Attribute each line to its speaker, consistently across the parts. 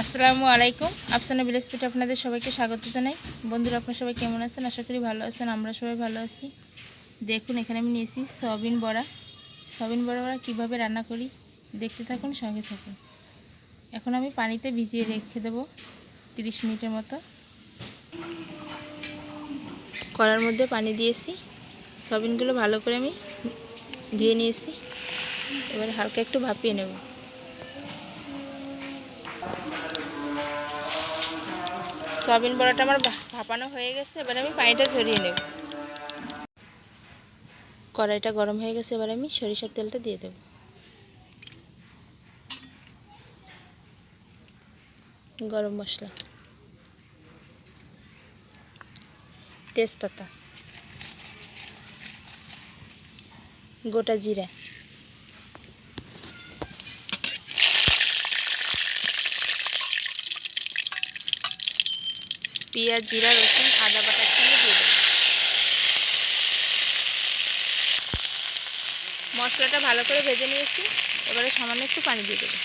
Speaker 1: আসসালামু আলাইকুম। আফসানা বিলেসপিট আপনাদের সবাইকে স্বাগত জানাই। বন্ধুরা, আপনার সবাই কেমন আছেন? আশা করি ভালো আছেন, আমরা সবাই ভালো আছি। দেখুন, এখানে আমি নিয়েছি সয়াবিন বড়া। সয়াবিন বড়া বড়া কীভাবে রান্না করি দেখতে থাকুন, সঙ্গে থাকুন। এখন আমি পানিতে ভিজিয়ে রেখে দেবো তিরিশ মিনিটের মতো। কড়ার মধ্যে পানি দিয়েছি। সয়াবিনগুলো ভালো করে আমি ধুয়ে নিয়েছি। এবার হালকা একটু ভাপিয়ে নেব। সয়াবিন বড়াটা আমার ভাপানো হয়ে গেছে, এবার আমি পানিটা ঝরিয়ে নেব। কড়াইটা গরম হয়ে গেছে, এবার আমি সরিষার তেলটা দিয়ে দেব। গরম মশলা। তেজপাতা। গোটা জিরা। পেঁয়াজ, জিরা, রসুন, আদা বাটার সঙ্গে দিয়ে দেবো। মশলাটা ভালো করে ভেজে নিয়েছি। এবারে সামান্য একটু পানি দিয়ে দেবো।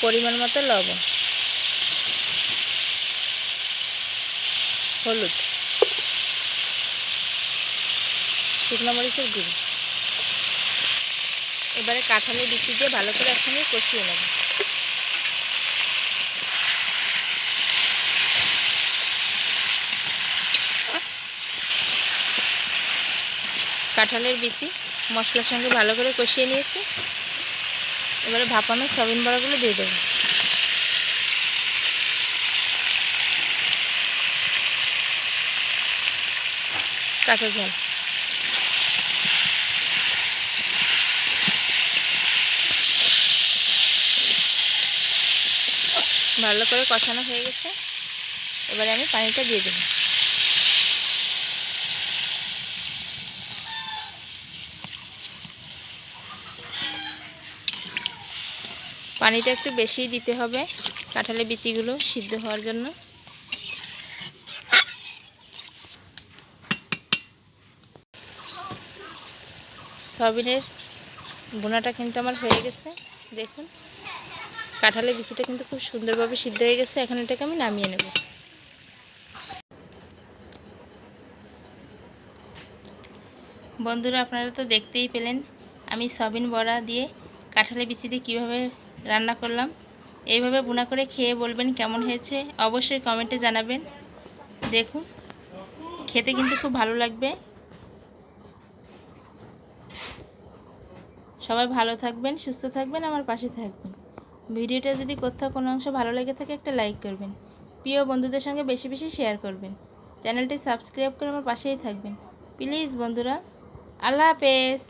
Speaker 1: পরিমাণ মতো লবণ। হলুদ। শুকনো মরিচের গুঁড়ো। এবারে কাঁঠালের বিচি দিয়ে ভালো করে একসঙ্গে কষিয়ে নেব। কাঁঠালের বিচি মশলার সঙ্গে ভালো করে কষিয়ে নিয়েছি। এবারে ভাপানো সয়াবিন বড়াগুলো দিয়ে দেবো। কাঁচা ঝাল। ভালো করে কষানো হয়ে গেছে। এবারে আমি পানিটা দিয়ে দেবো। পানিটা একটু বেশি দিতে হবে, কাঁঠালের বিচিগুলো সিদ্ধ হওয়ার জন্য। সয়াবিনের বোনাটা কিন্তু আমার হয়ে গেছে, দেখুন। কাঁঠালের বিচিটা কিন্তু খুব সুন্দরভাবে সিদ্ধ হয়ে গেছে, এখন এটাকে আমি নামিয়ে নেব। বন্ধুরা, আপনারা তো দেখতেই পেলেন, আমি সয়াবিন বড়া দিয়ে কাঁঠালের বিচি দিয়ে কীভাবে রান্না করলাম। এইভাবে বোনা করে খেয়ে বলবেন কেমন হয়েছে, অবশ্যই কমেন্টে জানাবেন। দেখুন, খেতে কিন্তু খুব ভালো লাগবে। সবাই ভালো থাকবেন, সুস্থ থাকবেন, আমার পাশে থাকবেন। ভিডিওটা যদি কোথাও কোনো অংশ ভালো লেগে থাকে একটা লাইক করবেন। প্রিয় বন্ধুদের সঙ্গে বেশি বেশি শেয়ার করবেন। চ্যানেলটি সাবস্ক্রাইব করে আমার পাশেই থাকবেন। প্লিজ বন্ধুরা, আল্লাহ হাফেজ।